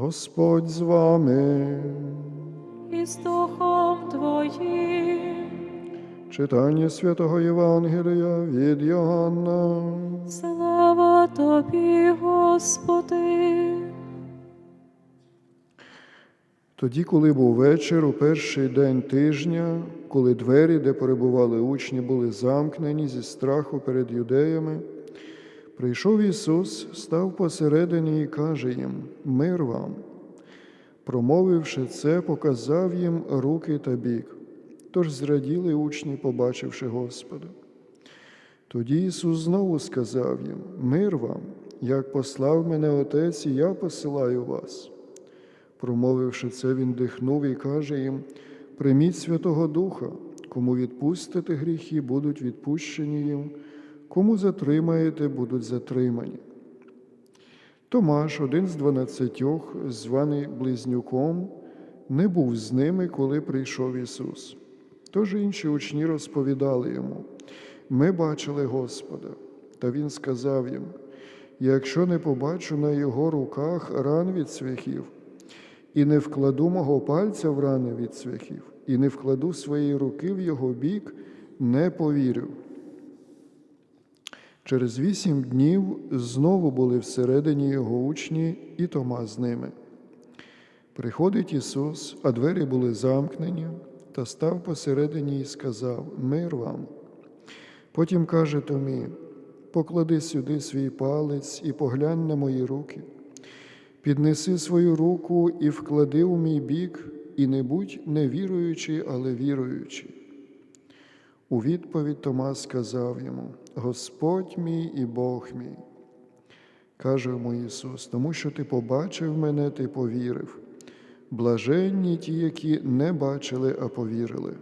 Господь з вами. і з Духом Твоїм. Читання святого Євангелія від Йоанна. Слава Тобі, Господи. Тоді, коли був вечір, у перший день тижня, коли двері, де перебували учні, були замкнені зі страху перед юдеями, прийшов Ісус, став посередині і каже їм: Мир вам. Промовивши це, показав їм руки та бік. Тож зраділи учні, побачивши Господа. Тоді Ісус знову сказав їм: Мир вам, як послав мене Отець, і я посилаю вас. Промовивши це, він дихнув і каже їм: Прийміть Святого Духа, кому відпустите гріхи, будуть відпущені їм, кому затримаєте, будуть затримані. Томаш, один з дванадцятьох, званий Близнюком, не був з ними, коли прийшов Ісус. Тож інші учні розповідали йому: Ми бачили Господа. Та Він сказав їм: якщо не побачу на його руках ран від цвяхів, і не вкладу мого пальця в рани від цвяхів, і не вкладу своєї руки в його бік, не повірю. Через вісім днів знову були всередині його учні і Тома з ними. Приходить Ісус, а двері були замкнені, та став посередині і сказав: Мир вам. Потім каже Томі: поклади сюди свій палець і поглянь на мої руки. Піднеси свою руку і вклади у мій бік, і не будь не віруючий, але віруючий. У відповідь Томас сказав йому: Господь мій і Бог мій. Каже йому Ісус, тому що ти побачив мене, ти повірив. Блаженні ті, які не бачили, а повірили.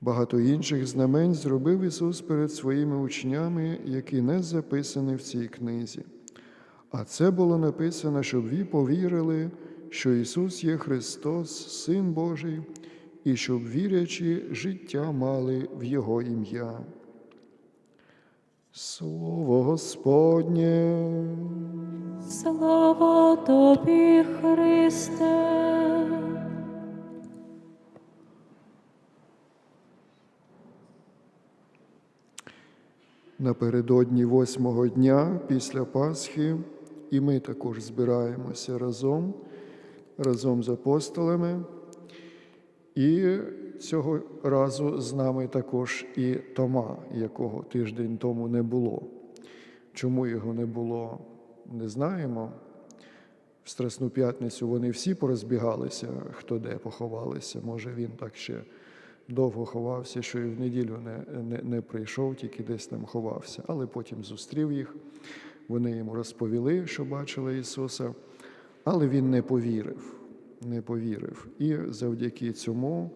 Багато інших знамень зробив Ісус перед своїми учнями, які не записані в цій книзі. А це було написано, щоб ви повірили, що Ісус є Христос, Син Божий, і щоб вірячи, життя мали в Його ім'я. Слово Господнє. Слава Тобі, Христе. Напередодні восьмого дня після Пасхи, і ми також збираємося разом, разом з апостолами. І цього разу з нами також і Тома, якого тиждень тому не було. Чому його не було, не знаємо. В Страсну п'ятницю вони всі порозбігалися, хто де поховалися. Може, він так ще довго ховався, що і в неділю не, не, не прийшов, тільки десь там ховався. Але потім зустрів їх. Вони йому розповіли, що бачили Ісуса, але він не повірив. Не повірив. І завдяки цьому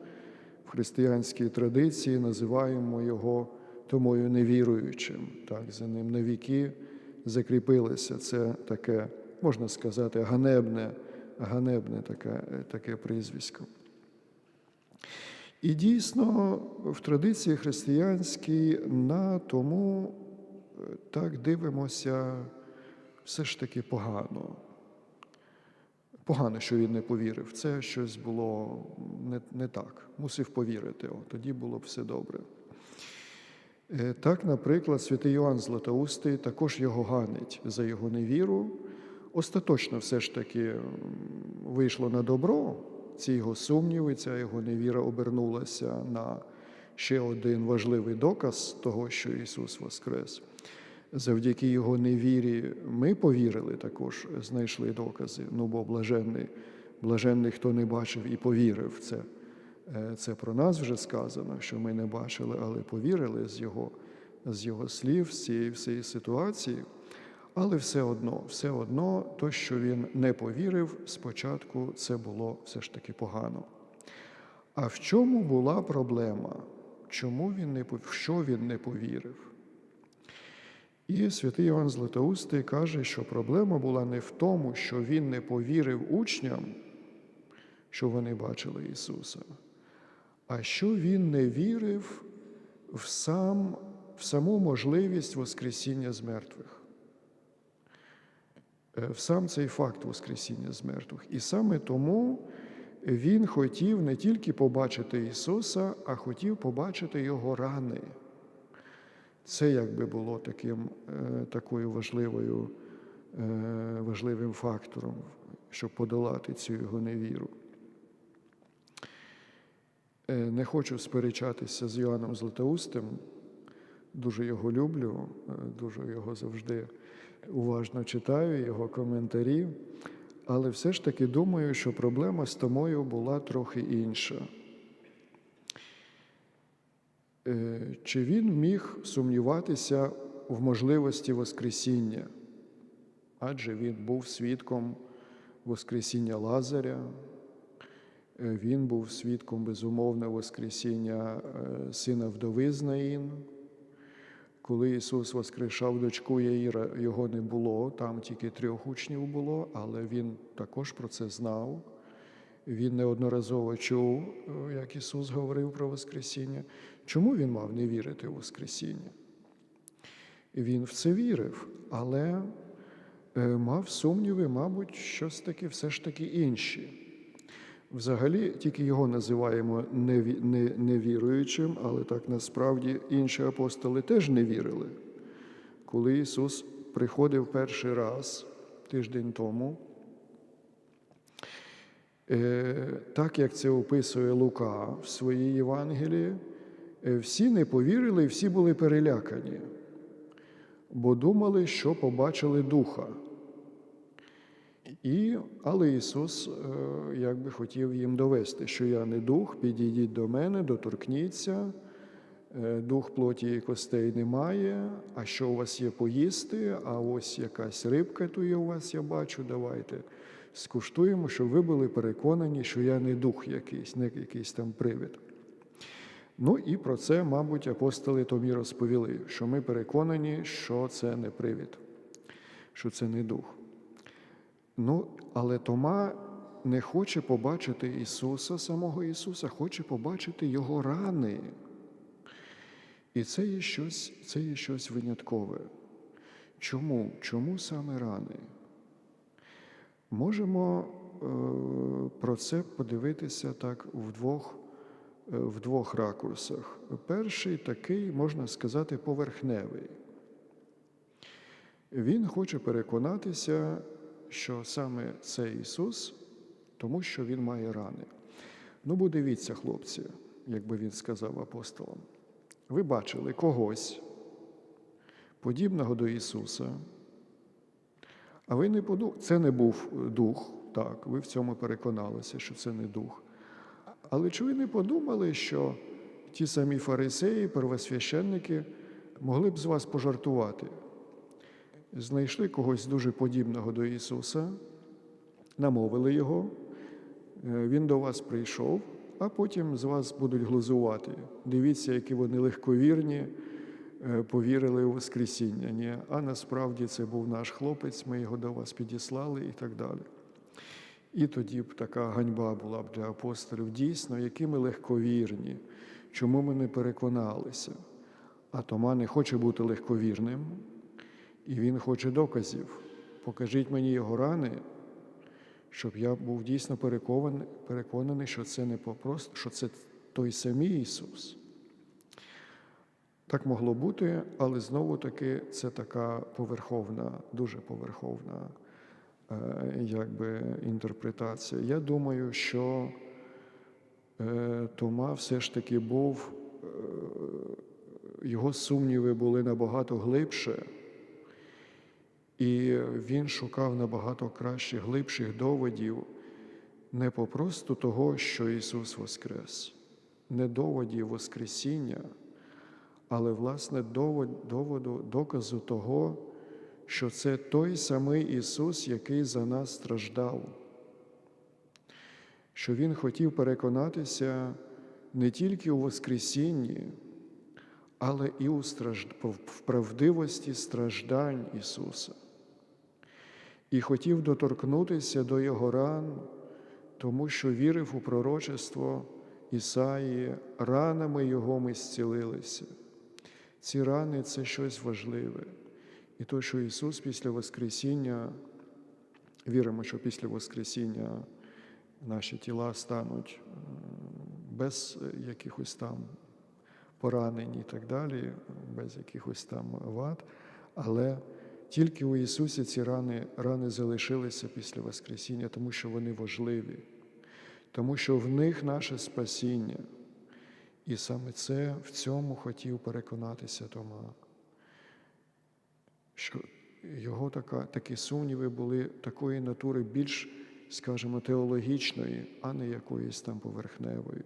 в християнській традиції називаємо його Томою невіруючим. Так, за ним на віки закріпилося. Це таке, можна сказати, ганебне, ганебне таке, таке прізвисько. І дійсно в традиції християнській на тому е, так дивимося все ж таки погано. Погано, що він не повірив. Це щось було не, не так. Мусив повірити. О, тоді було б все добре. Е, Так, наприклад, святий Йоанн Златоустий також його ганить за його невіру. Остаточно все ж таки вийшло на добро. Ці його сумніви, ця його невіра обернулася на ще один важливий доказ того, що Ісус Воскрес. Завдяки його невірі ми повірили також, знайшли докази. Ну бо блаженний, блаженний, хто не бачив і повірив. в Це, е, це про нас вже сказано, що ми не бачили, але повірили з його, з його слів, з цієї всієї ситуації. Але все одно, все одно, то, що він не повірив, спочатку це було все ж таки погано. А в чому була проблема? Чому він не що він не повірив? І святий Іван Златоустий каже, що проблема була не в тому, що він не повірив учням, що вони бачили Ісуса, а що він не вірив в, сам, в саму можливість Воскресіння з мертвих. е, в сам цей факт Воскресіння з мертвих. І саме тому він хотів не тільки побачити Ісуса, а хотів побачити Його рани. Це якби було таким, е, такою важливою, е, важливим фактором, щоб подолати цю його невіру. Е, Не хочу сперечатися з Йоанном Златоустим, дуже його люблю, дуже його завжди уважно читаю, його коментарі, але все ж таки думаю, що проблема з Томою була трохи інша. Е, Чи він міг сумніватися в можливості Воскресіння? Адже він був свідком Воскресіння Лазаря, е, він був свідком безумовно Воскресіння е, сина вдови з Наїн. Коли Ісус воскрешав дочку Яїра, його не було, там тільки трьох учнів було, але Він також про це знав. Він неодноразово чув, е, як Ісус говорив про Воскресіння. Чому він мав не вірити в Воскресіння? Він в це вірив, але е, мав сумніви, мабуть, щось таке все ж таки інші. Взагалі, тільки його називаємо невіруючим, але так насправді інші апостоли теж не вірили. Коли Ісус приходив перший раз тиждень тому, так як це описує Лука в своїй Євангелії, е, всі не повірили, всі були перелякані, бо думали, що побачили духа. І, але Ісус е, якби хотів їм довести, що я не дух, підійдіть до мене, доторкніться, е, дух плоті і костей немає, а що у вас є поїсти, а ось якась рибка тут є у вас, я бачу, давайте скуштуємо, щоб ви були переконані, що я не дух якийсь, не якийсь там привид. Ну і про це, мабуть, апостоли Томі розповіли, що ми переконані, що це не привид, що це не дух. Ну, але Тома не хоче побачити Ісуса, самого Ісуса, хоче побачити Його рани. І це є щось, це є щось виняткове. Чому? Чому саме рани? Можемо е, про це подивитися так в двох, е, в двох ракурсах. Перший такий, можна сказати, поверхневий. Він хоче переконатися, що саме це Ісус, тому що Він має рани. Ну, бо дивіться, хлопці, якби він сказав апостолам. Ви бачили когось, подібного до Ісуса, а ви не подумали, це не був дух, так, ви в цьому переконалися, що це не дух. Але чи ви не подумали, що ті самі фарисеї, первосвященники могли б з вас пожартувати? Знайшли когось дуже подібного до Ісуса, намовили його, е, Він до вас прийшов, а потім з вас будуть глузувати. Дивіться, які вони легковірні, повірили у Воскресіння. Ні, а насправді це був наш хлопець, ми його до вас підіслали і так далі. І тоді б така ганьба була б для апостолів. Дійсно, які ми легковірні, чому ми не переконалися. А Тома не хоче бути легковірним, і він хоче доказів. Покажіть мені його рани, щоб я був дійсно переконаний, переконаний що це не просто, що це той самий Ісус. Так могло бути, але знову таки це така поверховна, дуже поверховна е, якби, інтерпретація. Я думаю, що е, Тома все ж таки був, е, його сумніви були набагато глибше, і він шукав набагато кращих, глибших доводів не попросту того, що Ісус Воскрес, не доводів Воскресіння, але власне довод, доводу, доказу того, що це той самий Ісус, який за нас страждав, що Він хотів переконатися не тільки у Воскресінні, але і у стражд... в правдивості страждань Ісуса. І хотів доторкнутися до Його ран, тому що вірив у пророчество Ісаї, ранами Його ми зцілилися. Ці рани це щось важливе. І то, що Ісус після Воскресіння Віримо, що після Воскресіння наші тіла стануть е, без якихось там поранень і так далі, без якихось там вад, але тільки у Ісусі ці рани, рани залишилися після Воскресіння, тому що вони важливі, тому що в них наше спасіння. І саме це в цьому хотів переконатися Тома, що його така, такі сумніви були такої натури більш, скажімо, теологічної, а не якоїсь там поверхневої.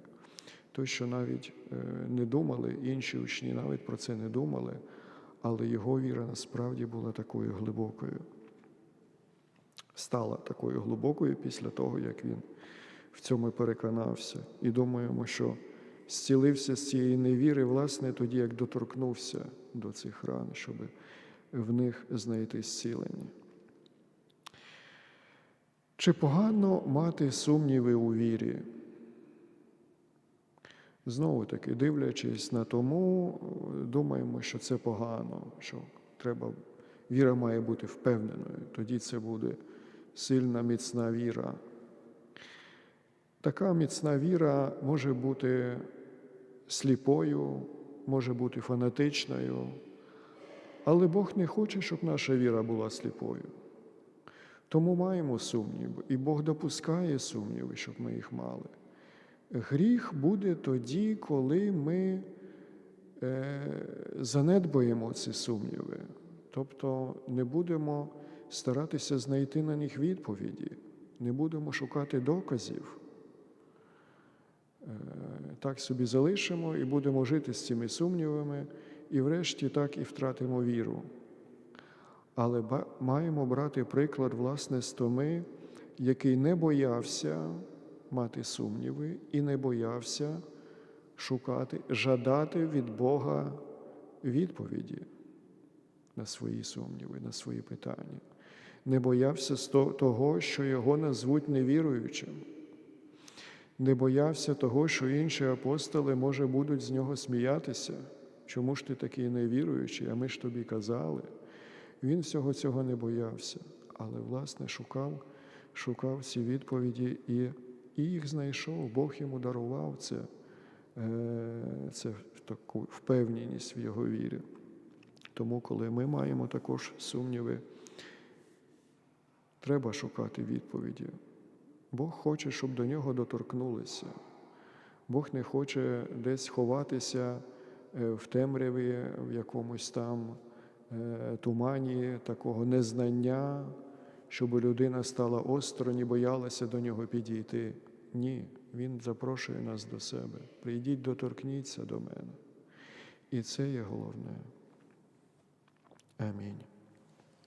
То, що навіть е, не думали, інші учні навіть про це не думали, але його віра насправді була такою глибокою. Стала такою глибокою після того, як він в цьому переконався. І думаємо, що зцілився з цієї невіри, власне, тоді, як доторкнувся до цих ран, щоб в них знайти зцілення. Чи погано мати сумніви у вірі? Знову таки, дивлячись на тому, думаємо, що це погано, що треба, віра має бути впевненою, тоді це буде сильна, міцна віра. Така міцна віра може бути сліпою, може бути фанатичною, але Бог не хоче, щоб наша віра була сліпою. Тому маємо сумніви, і Бог допускає сумніви, щоб ми їх мали. Гріх буде тоді, коли ми е, занедбаємо ці сумніви, тобто не будемо старатися знайти на них відповіді, не будемо шукати доказів. Е, Так собі залишимо і будемо жити з цими сумнівами, і врешті так і втратимо віру. Але маємо брати приклад, власне, з Томи, який не боявся мати сумніви і не боявся шукати, жадати від Бога відповіді на свої сумніви, на свої питання. Не боявся того, що його назвуть невіруючим. Не боявся того, що інші апостоли, може, будуть з нього сміятися. Чому ж ти такий невіруючий, а ми ж тобі казали. Він всього цього не боявся, але, власне, шукав, шукав ці відповіді і, і їх знайшов. Бог йому дарував це, е, це таку впевненість в його вірі. Тому, коли ми маємо також сумніви, треба шукати відповіді. Бог хоче, щоб до нього доторкнулися. Бог не хоче десь ховатися е, в темряві, в якомусь там е, тумані такого незнання, щоб людина стала осторонь і боялася до нього підійти. Ні, Він запрошує нас до себе. Прийдіть, доторкніться до мене. І це є головне. Амінь.